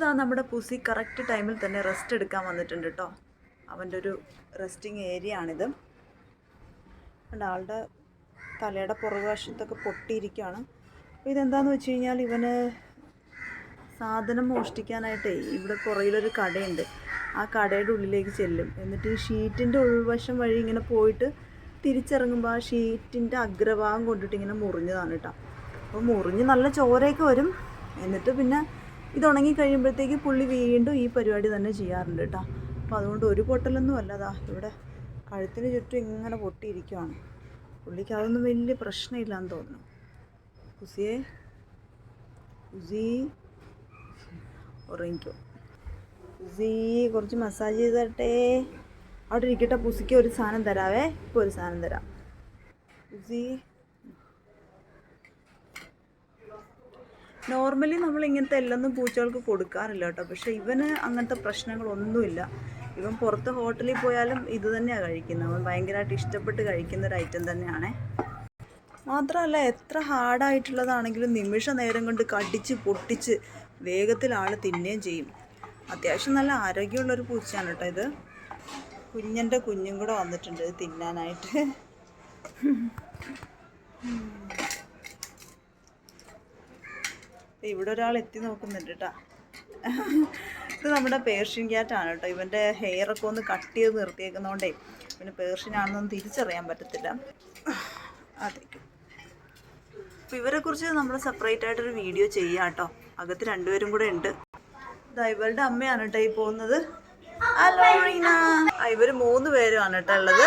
ഇന്നിതാ നമ്മുടെ pussy correct ടൈമിൽ തന്നെ റെസ്റ്റ് എടുക്കാൻ വന്നിട്ടുണ്ട് കേട്ടോ അവന്റെ ഒരു റെസ്റ്റിംഗ് ഏരിയ ആണിത് ആളുടെ തലയുടെ പുറകുവശത്തൊക്കെ പൊട്ടിയിരിക്കുകയാണ്. അപ്പോൾ ഇതെന്താണെന്ന് വെച്ച് കഴിഞ്ഞാൽ ഇവന് സാധനം മോഷ്ടിക്കാനായിട്ടേ ഇവിടെ പുറകിലൊരു കടയുണ്ട്. ആ കടയുടെ ഉള്ളിലേക്ക് ചെല്ലും. എന്നിട്ട് ഈ ഷീറ്റിന്റെ ഉൾവശം വഴി ഇങ്ങനെ പോയിട്ട് തിരിച്ചിറങ്ങുമ്പോൾ ആ ഷീറ്റിന്റെ അഗ്രഭാഗം കൊണ്ടിട്ട് ഇങ്ങനെ മുറിഞ്ഞതാണ് കേട്ടോ അപ്പോൾ മുറിഞ്ഞ് നല്ല ചോരയൊക്കെ വരും. എന്നിട്ട് പിന്നെ ഇത് ഉണങ്ങി കഴിയുമ്പോഴത്തേക്ക് പുള്ളി വീണ്ടും ഈ പരിപാടി തന്നെ ചെയ്യാറുണ്ട് കേട്ടോ. അപ്പോൾ അതുകൊണ്ട് ഒരു പൊട്ടലൊന്നും അല്ലതാ ഇവിടെ കഴുത്തിന് ചുറ്റും ഇങ്ങനെ പൊട്ടിയിരിക്കുവാണ്. പുള്ളിക്ക് അതൊന്നും വലിയ പ്രശ്നമില്ലാന്ന് തോന്നുന്നു. ഉസിയെ ഉസി ഉറങ്ങിക്കോ. ഉസി കുറച്ച് മസാജ് ചെയ്ത് തരട്ടെ അവിടെ ഇരിക്കട്ടെ പുസിക്ക് ഒരു സാധനം തരാവേ. ഇപ്പോൾ ഒരു സാധനം തരാം. ഉസി നോർമലി നമ്മൾ ഇങ്ങനത്തെ എല്ലൊന്നും പൂച്ചകൾക്ക് കൊടുക്കാറില്ല കേട്ടോ. പക്ഷേ ഇവന് അങ്ങനത്തെ പ്രശ്നങ്ങളൊന്നുമില്ല. ഇവൻ പുറത്ത് ഹോട്ടലിൽ പോയാലും ഇത് തന്നെയാണ് കഴിക്കുന്നത്. അവൻ ഭയങ്കരമായിട്ട് ഇഷ്ടപ്പെട്ട് കഴിക്കുന്ന ഒരു ഐറ്റം തന്നെയാണ്. മാത്രമല്ല എത്ര ഹാർഡായിട്ടുള്ളതാണെങ്കിലും നിമിഷ നേരം കൊണ്ട് കടിച്ച് പൊട്ടിച്ച് വേഗത്തിൽ ആൾ തിന്നുകയും ചെയ്യും. അത്യാവശ്യം നല്ല ആരോഗ്യമുള്ളൊരു പൂച്ചയാണ് കേട്ടോ ഇത്. കുഞ്ഞന്റെ കുഞ്ഞും കൂടെ വന്നിട്ടുണ്ട് ഇത് തിന്നാനായിട്ട്. ഇവിടെ ഒരാൾ എത്തി നോക്കുന്നുണ്ട് കേട്ടോ ഇത് നമ്മുടെ പേർഷ്യൻ ക്യാറ്റാണ് കേട്ടോ ഇവന്റെ ഹെയറൊക്കെ ഒന്ന് കട്ട് ചെയ്ത് നിർത്തിയേക്കുന്നതുകൊണ്ടേ പിന്നെ പേർഷ്യൻ ആണെന്നൊന്നും തിരിച്ചറിയാൻ പറ്റത്തില്ല. അതേക്കും അപ്പം ഇവരെക്കുറിച്ച് നമ്മൾ സെപ്പറേറ്റ് ആയിട്ടൊരു വീഡിയോ ചെയ്യാം കേട്ടോ അകത്ത് രണ്ടുപേരും കൂടെ ഉണ്ട്. ഇതാ ഇവരുടെ അമ്മയാണ് കേട്ടോ ഈ പോകുന്നത്. ഹലോ ഇവർ മൂന്ന് പേരുമാണ് കേട്ടോ ഉള്ളത്.